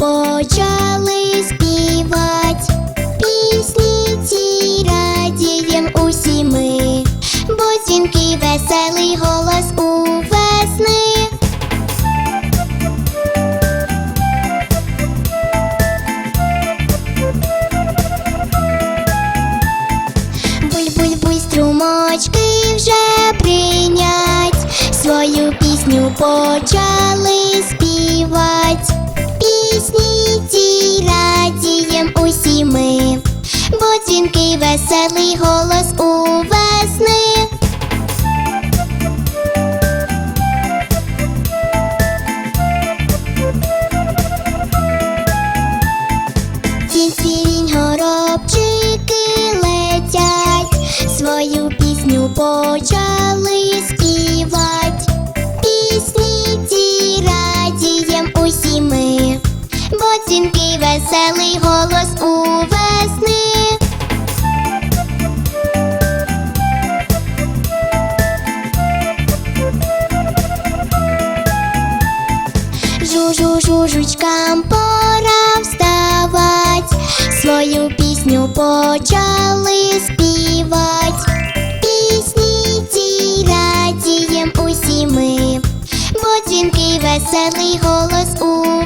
почали співать. Пісні ці радієм усі ми, бо дзвінкий веселий голос у весни. Буль-буль-буль струмочки вже бринять, свою пісню почали співать. Дзвінкий веселий голос у весни. Цінь горобчики летять, свою пісню почали співать. Пісні ці радієм усі ми, бо дзвінкий веселий голос у весни. Жу-жу-жу-жучкам пора вставать, свою пісню почали співать. Пісні ті радієм усі ми, бо дзвінкий веселий голос у